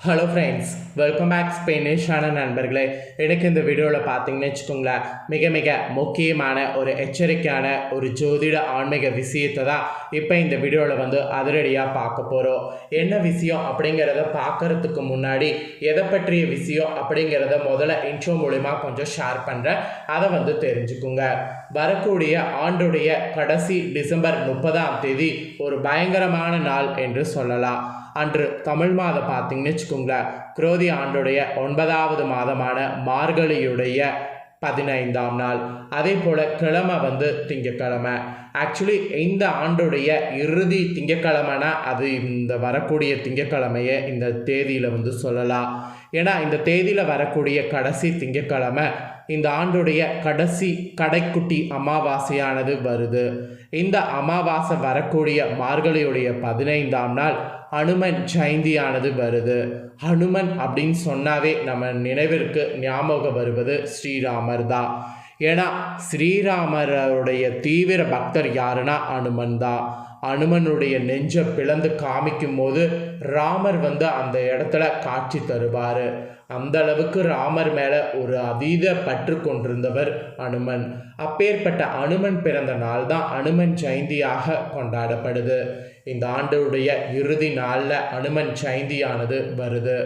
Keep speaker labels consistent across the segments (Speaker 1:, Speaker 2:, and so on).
Speaker 1: Hello friends welcome back ஸ்பெயினிஷான நண்பர்களே. எனக்கு இந்த வீடியோவில் பார்த்தீங்கன்னு வச்சுக்கோங்களேன் மிக மிக முக்கியமான ஒரு எச்சரிக்கையான ஒரு ஜோதிட ஆன்மீக விஷயத்தை தான் இப்போ இந்த வீடியோவில் வந்து அதிரடியாக பார்க்க போகிறோம் என்ன விஷயம் அப்படிங்கிறத பார்க்கறதுக்கு முன்னாடி எதை பற்றிய விஷயம் அப்படிங்கிறத முதல்ல இன்ட்ரோ மூலிமா கொஞ்சம் ஷேர் பண்ணுறேன் அதை வந்து தெரிஞ்சுக்குங்க. வரக்கூடிய ஆண்டுடைய கடைசி டிசம்பர் முப்பதாம் தேதி ஒரு பயங்கரமான நாள் என்று சொல்லலாம். அன்று தமிழ் மாதம் பார்த்தீங்கன்னு வச்சுக்கோங்களேன். குரோதி ஆண்டுடைய ஒன்பதாவது மாதமான மார்கழியுடைய பதினைந்தாம் நாள். அதே போல் கிழமை வந்து திங்கக்கிழமை. ஆக்சுவலி இந்த ஆண்டுடைய இறுதி திங்கக்கிழமைனா அது இந்த வரக்கூடிய திங்கக்கிழமையை இந்த தேதியில் வந்து சொல்லலாம். ஏன்னா இந்த தேதியில் வரக்கூடிய கடைசி திங்கக்கிழமை இந்த ஆண்டுடைய கடைசி கடைக்குட்டி அமாவாசையானது வருது. இந்த அமாவாசை வரக்கூடிய மார்கழியுடைய பதினைந்தாம் நாள் ஹனுமன் ஜெயந்தியானது வருது. ஹனுமன் அப்படின்னு சொன்னாவே நம்ம நினைவிற்கு ஞாபகம் வருவது ஸ்ரீராமர் தான். ஏன்னா ஸ்ரீராமருடைய தீவிர பக்தர் யாருன்னா அனுமன் தான். அனுமனுடைய நெஞ்சை பிளந்து காமிக்கும் போது ராமர் வந்து அந்த இடத்துல காட்சி தருவார். அந்த அளவுக்கு ராமர் மேலே ஒரு அதீத பற்று கொண்டிருந்தவர் அனுமன். அப்பேற்பட்ட அனுமன் பிறந்த நாள் தான் அனுமன் ஜெயந்தியாக கொண்டாடப்படுது. இந்த ஆண்டுடைய இறுதி நாளில் அனுமன் ஜெயந்தியானது வருது.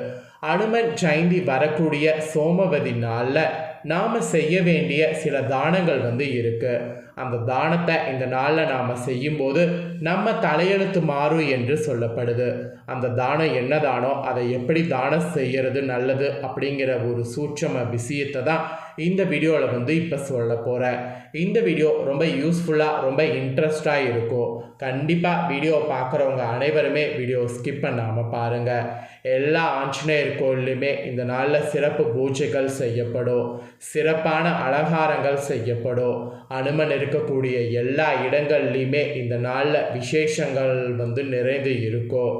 Speaker 1: அனுமன் ஜெயந்தி வரக்கூடிய சோமவதி நாளில் நாம் செய்ய வேண்டிய சில தானங்கள் வந்து இருக்குது அந்த தானத்தை இந்த நாளில் நாம் செய்யும்போது நம்ம தலையெழுத்து மாறும் என்று சொல்லப்படுது. அந்த தானம் என்ன தானோ அதை எப்படி தானம் செய்கிறது நல்லது அப்படிங்கிற ஒரு சூட்சம விஷயத்தை தான் இந்த வீடியோவில் வந்து இப்போ சொல்ல போகிறேன் இந்த வீடியோ ரொம்ப யூஸ்ஃபுல்லாக ரொம்ப இன்ட்ரெஸ்டாக இருக்கும். கண்டிப்பாக வீடியோ பார்க்குறவங்க அனைவருமே வீடியோ ஸ்கிப் பண்ணாமல் பாருங்கள் எல்லா ஆஞ்சநேயர் கோயிலையுமே இந்த நாளில் சிறப்பு பூஜைகள் செய்யப்படும். சிறப்பான அலங்காரங்கள் செய்யப்படும். அனுமன் இருக்கக்கூடிய எல்லா இடங்கள்லையுமே இந்த நாளில் விசேஷங்கள் வந்து நிறைந்து இருக்கும்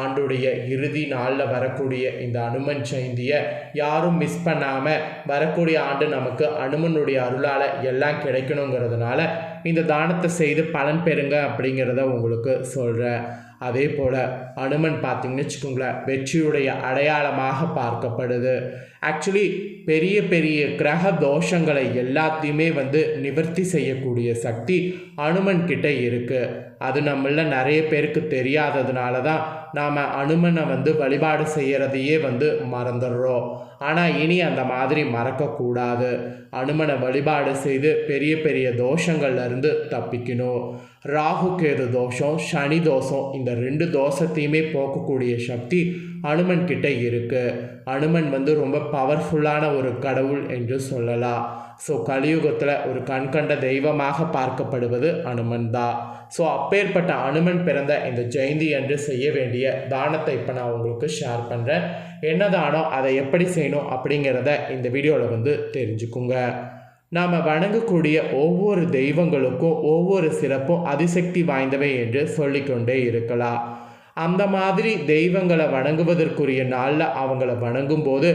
Speaker 1: ஆண்டுடைய இறுதி நாளில் வரக்கூடிய இந்த அனுமன் ஜெயந்தியை யாரும் மிஸ் பண்ணாமல் வரக்கூடிய ஆண்டு நமக்கு அனுமனுடைய அருளால் எல்லாம் கிடைக்கணுங்கிறதுனால இந்த தானத்தை செய்து பலன் பெறுங்க அப்படிங்கிறத உங்களுக்கு சொல்கிறேன் அதே போல் அனுமன் பார்த்தீங்கன்னு வச்சுக்கோங்களேன் வெற்றியுடைய அடையாளமாக பார்க்கப்படுது. ஆக்சுவலி பெரிய பெரிய கிரக தோஷங்களை எல்லாத்தையுமே வந்து நிவர்த்தி செய்யக்கூடிய சக்தி அனுமன் கிட்ட இருக்குது அது நம்மள நிறைய பேருக்கு தெரியாததுனால தான் நாம் அனுமனை வந்து வழிபாடு செய்கிறதையே வந்து மறந்துடுறோம். ஆனால் இனி அந்த மாதிரி மறக்கக்கூடாது. அனுமனை வழிபாடு செய்து பெரிய பெரிய தோஷங்கள்லேருந்து தப்பிக்கணும். ராகு கேது தோஷம் சனி தோஷம் இந்த ரெண்டு தோஷத்தையுமே போக்கக்கூடிய சக்தி அனுமன் கிட்ட இருக்குது அனுமன் வந்து ரொம்ப பவர்ஃபுல்லான ஒரு கடவுள் என்று சொல்லலாம். ஸோ கலியுகத்தில் ஒரு கண்கண்ட தெய்வமாக பார்க்கப்படுவது அனுமன் தான். ஸோ அப்பேற்பட்ட அனுமன் பிறந்த இந்த ஜெயந்தி அன்று செய்ய வேண்டிய தானத்தை இப்போ நான் உங்களுக்கு ஷேர் பண்ணுறேன் என்ன தானம் அதை எப்படி செய்யணும் அப்படிங்கிறத இந்த வீடியோவில் வந்து தெரிஞ்சுக்குங்க. நாம் வணங்கக்கூடிய ஒவ்வொரு தெய்வங்களுக்கும் ஒவ்வொரு சிறப்பும் அதிசக்தி வாய்ந்தவை என்று சொல்லிக்கொண்டே இருக்கலாம். அந்த மாதிரி தெய்வங்களை வணங்குவதற்குரிய நாளில் அவங்கள வணங்கும்போது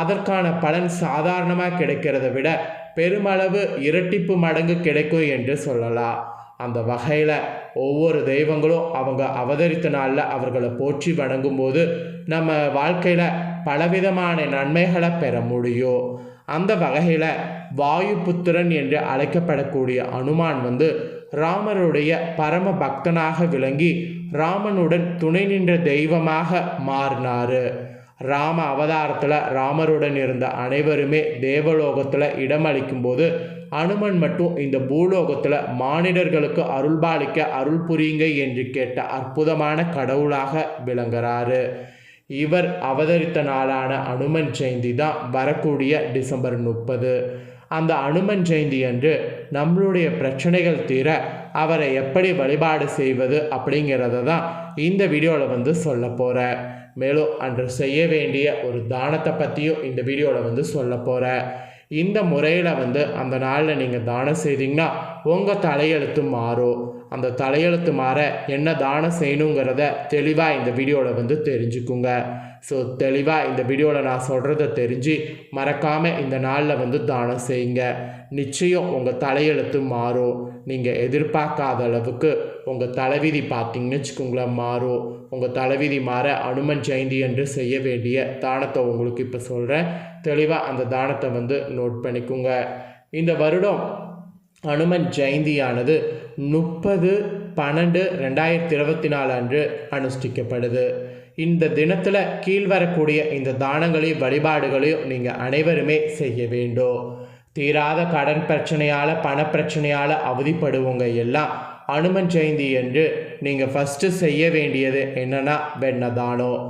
Speaker 1: அதற்கான பலன் சாதாரணமாக கிடைக்கிறத விட பெருமளவு இரட்டிப்பு மடங்கு கிடைக்கும் என்று சொல்லலாம். அந்த வகையில் ஒவ்வொரு தெய்வங்களும் அவங்க அவதரித்த நாளில் அவர்களை போற்றி வணங்கும்போது நம்ம வாழ்க்கையில் பலவிதமான நன்மைகளை பெற முடியும். அந்த வகையில் வாயு புத்திரன் என்று அழைக்கப்படக்கூடிய அனுமான் வந்து ராமருடைய பரம பக்தனாக விளங்கி ராமனுடன் துணை நின்ற தெய்வமாக மாறினார். ராம அவதாரத்தில் ராமருடன் இருந்த அனைவருமே தேவலோகத்தில் இடமளிக்கும்போது அனுமன் மட்டும் இந்த பூலோகத்தில் மானிடர்களுக்கு அருள்பாலிக்க அருள் புரியுங்க என்று கேட்ட அற்புதமான கடவுளாக விளங்குறாரு. இவர் அவதரித்த நாளான அனுமன் ஜெயந்தி தான் வரக்கூடிய டிசம்பர் முப்பது. அந்த அனுமன் ஜெயந்தி அன்று நம்மளுடைய பிரச்சனைகள் தீர அவரை எப்படி வழிபாடு செய்வது அப்படிங்கிறத தான் இந்த வீடியோவில் வந்து சொல்ல போகிறேன் மேலும் அன்று செய்ய வேண்டிய ஒரு தானத்தை பற்றியும் இந்த வீடியோவில் வந்து சொல்ல போகிறேன் இந்த முறையில் வந்து அந்த நாளில் நீங்கள் தானம் செய்தீங்கன்னா உங்கள் தலையெழுத்து மாறும். அந்த தலையெழுத்து மாற என்ன தானம் செய்யணுங்கிறத தெளிவாக இந்த வீடியோவில் வந்து தெரிஞ்சுக்குங்க. ஸோ தெளிவாக இந்த வீடியோவில் நான் சொல்கிறத தெரிஞ்சு மறக்காமல் இந்த நாளில் வந்து தானம் செய்யுங்க. நிச்சயம் உங்கள் தலையெழுத்து மாறும். நீங்கள் எதிர்பார்க்காத அளவுக்கு உங்கள் தலைவிதி பார்த்தீங்கன்னு வச்சுக்கோங்களேன் மாறும். உங்கள் தலைவிதி மாற அனுமன் ஜெயந்தி என்று செய்ய வேண்டிய தானத்தை உங்களுக்கு இப்போ சொல்கிறேன் தெளிவாக அந்த தானத்தை வந்து நோட் பண்ணிக்கோங்க. இந்த வருடம் அனுமன் ஜெயந்தியானது முப்பது பன்னெண்டு ரெண்டாயிரத்தி இருபத்தி நாலு அன்று அனுஷ்டிக்கப்படுது. இந்த தினத்தில் கீழ்வரக்கூடிய இந்த தானங்களையும் வழிபாடுகளையும் நீங்கள் அனைவருமே செய்ய வேண்டும். தீராத கடன் பிரச்சனையால் பணப்பிரச்சனையால் அவதிப்படுவங்க எல்லாம். அனுமன் ஜெயந்தி என்று நீங்கள் ஃபஸ்ட்டு செய்ய வேண்டியது என்னென்னா வெண்ணெய் தானம்.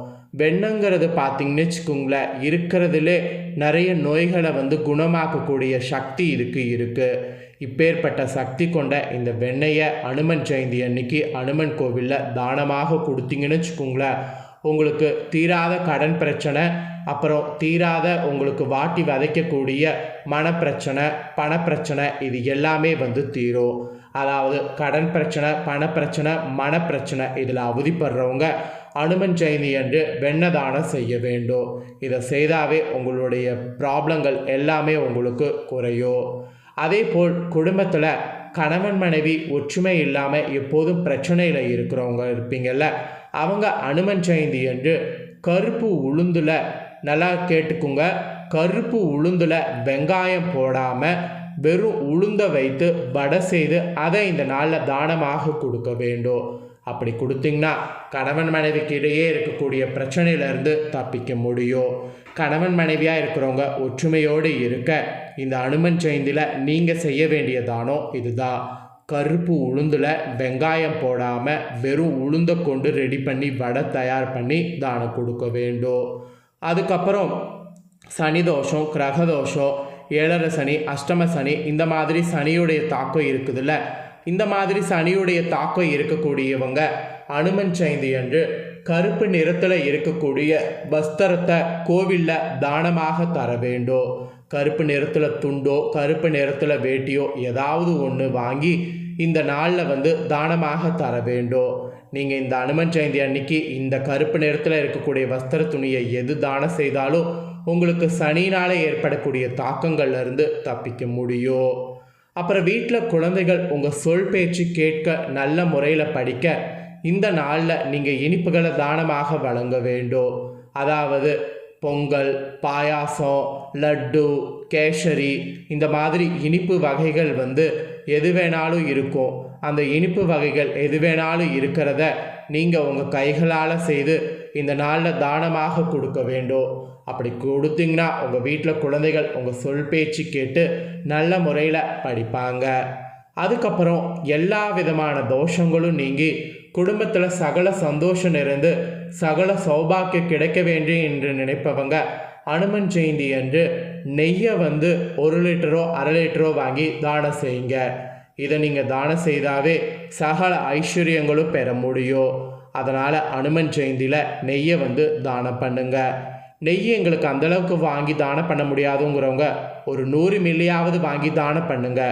Speaker 1: வெண்ணங்கிறது பார்த்தீங்கன்னு வச்சுக்கோங்களேன் இருக்கிறதுலே நிறைய நோய்களை வந்து குணமாக்கக்கூடிய சக்தி இதுக்கு இருக்குது இப்பேற்பட்ட சக்தி கொண்ட இந்த வெண்ணெயை அனுமன் ஜெயந்தி அன்னைக்கு அனுமன் கோவிலில் தானமாக கொடுத்தீங்கன்னு வச்சுக்கோங்களேன். உங்களுக்கு தீராத கடன் பிரச்சனை அப்புறம் தீராத உங்களுக்கு வாட்டி வதைக்கக்கூடிய மனப்பிரச்சனை பணப்பிரச்சனை இது எல்லாமே வந்து தீரும். அதாவது கடன் பிரச்சனை பணப்பிரச்சனை மனப்பிரச்சனை இதில் அவதிப்படுறவங்க அனுமன் ஜெயந்தி அன்று வெண்ணதானம் செய்ய வேண்டும். இதை செய்தாவே உங்களுடைய ப்ராப்ளங்கள் எல்லாமே உங்களுக்கு குறையும். அதே போல் குடும்பத்தில் கணவன் மனைவி ஒற்றுமை இல்லாமல் எப்போதும் பிரச்சனையில் இருக்கிறவங்க இருப்பீங்கள்ல அவங்க அனுமன் ஜெயந்தி என்று கருப்பு உளுந்துல நல்லா கேட்டுக்குங்க. கருப்பு உளுந்துல வெங்காயம் போடாமல் வெறும் உளுந்த வைத்து வடை செய்து அதை இந்த நாளில் தானமாக கொடுக்க வேண்டும். அப்படி கொடுத்தீங்கன்னா கணவன் மனைவிக்கு இடையே இருக்கக்கூடிய பிரச்சனையிலேருந்து தப்பிக்க முடியும். கணவன் மனைவியாக இருக்கிறவங்க ஒற்றுமையோடு இருக்க இந்த அனுமன் ஜெயந்தியில் நீங்கள் செய்ய வேண்டிய தானம் இதுதான். கருப்பு உளுந்தில் வெங்காயம் போடாமல் வெறும் உளுந்தை கொண்டு ரெடி பண்ணி வடை தயார் பண்ணி தானம் கொடுக்க வேண்டும். அதுக்கப்புறம் சனி தோஷம் கிரக தோஷம் ஏழரை சனி அஷ்டம சனி இந்த மாதிரி சனியுடைய தாக்கம் இருக்குதுல்ல இந்த மாதிரி சனியுடைய தாக்கம் இருக்கக்கூடியவங்க அனுமன் ஜெயந்தி அன்று கருப்பு நிறத்தில் இருக்கக்கூடிய வஸ்திரத்தை கோவிலில் தானமாக தர வேண்டும் கருப்பு நிறத்தில் துண்டோ கருப்பு நிறத்தில் வேட்டியோ ஏதாவது ஒன்று வாங்கி இந்த நாளில் வந்து தானமாக தர வேண்டும் நீங்கள் இந்த அனுமன் ஜெயந்தி அன்னைக்கு இந்த கருப்பு நிறத்தில் இருக்கக்கூடிய வஸ்திர துணியை எது தானம் செய்தாலும் உங்களுக்கு சனினால் ஏற்படக்கூடிய தாக்கங்கள்லேருந்து தப்பிக்க முடியும். அப்புறம் வீட்டில் குழந்தைகள் உங்கள் சொல் பேச்சு கேட்க நல்ல முறையில் படிக்க இந்த நாளில் நீங்கள் இனிப்புகளை தானமாக வழங்க வேண்டும். அதாவது பொங்கல் பாயாசம் லட்டு கேசரி இந்த மாதிரி இனிப்பு வகைகள் வந்து எது வேணாலும் இருக்கும். அந்த இனிப்பு வகைகள் எது வேணாலும் இருக்கிறத நீங்கள் உங்கள் கைகளால் செய்து இந்த நாளில் தானமாக கொடுக்க வேண்டும் அப்படி கொடுத்தீங்கன்னா உங்கள் வீட்டில் குழந்தைகள் உங்கள் சொல் பேச்சு கேட்டு நல்ல முறையில் படிப்பாங்க. அதுக்கப்புறம் எல்லா விதமான தோஷங்களும் நீங்கி குடும்பத்தில் சகல சந்தோஷம் இருந்து சகல சௌபாக்கியம் கிடைக்க வேண்டும் என்று நினைப்பவங்க அனுமன் ஜெயந்தி அன்று நெய்யை வந்து ஒரு லிட்டரோ அரை லிட்டரோ வாங்கி தானம் செய்யுங்க. இதை நீங்கள் தானம் செய்தாவே சகல ஐஸ்வர்யங்களும் பெற முடியும். அதனால் அனுமன் ஜெயந்தியில் நெய்யை வந்து தானம் பண்ணுங்க. நெய் எங்களுக்கு அந்தளவுக்கு வாங்கி தானம் பண்ண முடியாதுங்கிறவங்க ஒரு நூறு மில்லியாவது வாங்கி தானம் பண்ணுங்க.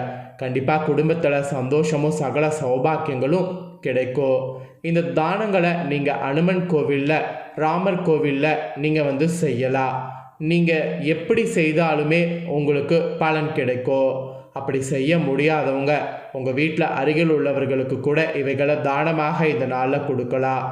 Speaker 1: கண்டிப்பாக குடும்பத்தில் சந்தோஷமும் சகல சௌபாக்கியங்களும் கிடைக்கும். இந்த தானங்களை நீங்கள் அனுமன் கோவிலில் ராமர் கோவிலில் நீங்கள் வந்து செய்யலாம். நீங்கள் எப்படி செய்தாலுமே உங்களுக்கு பலன் கிடைக்கும். அப்படி செய்ய முடியாதவங்க உங்கள் வீட்டில் அருகில் உள்ளவர்களுக்கு கூட இவைகளை தானமாக இந்த நாளில் கொடுக்கலாம்.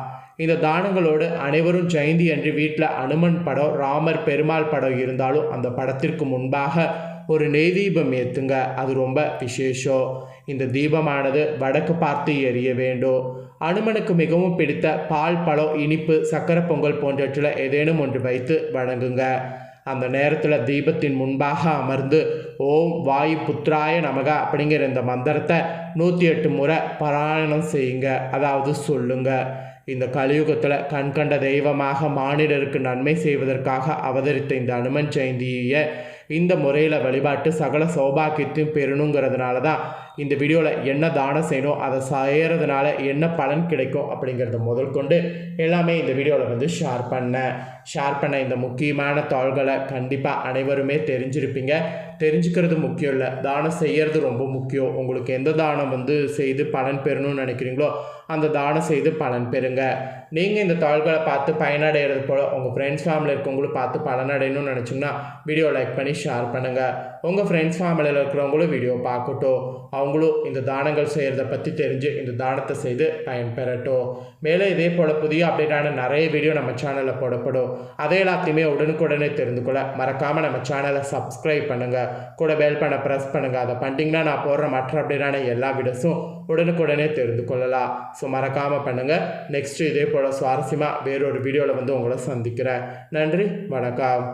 Speaker 1: இந்த தானங்களோடு அனைவரும் ஜெயந்தி அன்று வீட்டில் அனுமன் படம் ராமர் பெருமாள் படம் இருந்தாலும் அந்த படத்திற்கு முன்பாக ஒரு நெய் தீபம் ஏற்றுங்க அது ரொம்ப விசேஷம். இந்த தீபமானது வடக்கு பார்த்து எரிய வேண்டும். அனுமனுக்கு மிகவும் பிடித்த பால் பழம் இனிப்பு சக்கரை பொங்கல் போன்றவற்றில் ஏதேனும் ஒன்று வைத்து வணங்குங்க. அந்த நேரத்தில் தீபத்தின் முன்பாக அமர்ந்து ஓம் வாயு புத்ராய நமக அப்படிங்கிற இந்த மந்திரத்தை நூற்றி எட்டு முறை பாராயணம் செய்யுங்க. அதாவது சொல்லுங்க. இந்த கலியுகத்தில் கண்கண்ட தெய்வமாக மானிடருக்கு நன்மை செய்வதற்காக அவதரித்த இந்த அனுமன் ஜெயந்தியை இந்த முறையில் வழிபாட்டு சகல சௌபாக்கியத்தையும் பெறணுங்கிறதுனால தான் இந்த வீடியோவில் என்ன தானம் செய்யணும் அதை செய்கிறதுனால என்ன பலன் கிடைக்கும் அப்படிங்கிறத முதல் கொண்டு எல்லாமே இந்த வீடியோவில் வந்து ஷேர் பண்ணேன் ஷேர் பண்ண இந்த முக்கியமான தாள்களை கண்டிப்பாக அனைவருமே தெரிஞ்சிருப்பீங்க. தெரிஞ்சுக்கிறது முக்கியம் இல்லை. தானம் செய்கிறது ரொம்ப முக்கியம். உங்களுக்கு எந்த தானம் வந்து செய்து பலன் பெறணும்னு நினைக்கிறீங்களோ அந்த தானம் செய்து பலன் பெறுங்க. நீங்கள் இந்த தாள்களை பார்த்து பயனடைகிறது போல் உங்கள் ஃப்ரெண்ட்ஸ் ஃபேமிலி இருக்கவங்களும் பார்த்து பலனடையணும்னு நினச்சிங்கன்னா வீடியோ லைக் பண்ணி ஷேர் பண்ணுங்கள் உங்கள் ஃப்ரெண்ட்ஸ் ஃபேமிலியில் இருக்கிறவங்களும் வீடியோ பார்க்கட்டும். அவங்க அவங்களும் இந்த தானங்கள் செய்கிறத பற்றி தெரிஞ்சு இந்த தானத்தை செய்து பயன்பெறட்டும் மேலே இதே போல் புதிய அப்டேட்டான நிறைய வீடியோ நம்ம சேனலில் போடப்படும். அதை எல்லாத்தையுமே உடனுக்குடனே தெரிந்து கொள்ள மறக்காமல் நம்ம சேனலை சப்ஸ்கிரைப் பண்ணுங்கள் கூட பெல் பண்ண ப்ரெஸ் பண்ணுங்கள் அதை பண்ணிட்டீங்கன்னா நான் போடுற மற்ற அப்டேட்டான எல்லா வீடியோஸும் உடனுக்குடனே தெரிந்து கொள்ளலாம். ஸோ மறக்காமல் பண்ணுங்கள் நெக்ஸ்ட்டு இதே போல் சுவாரஸ்யமாக வேறொரு வீடியோவில் வந்து உங்களை சந்திக்கிறேன். நன்றி. வணக்கம்.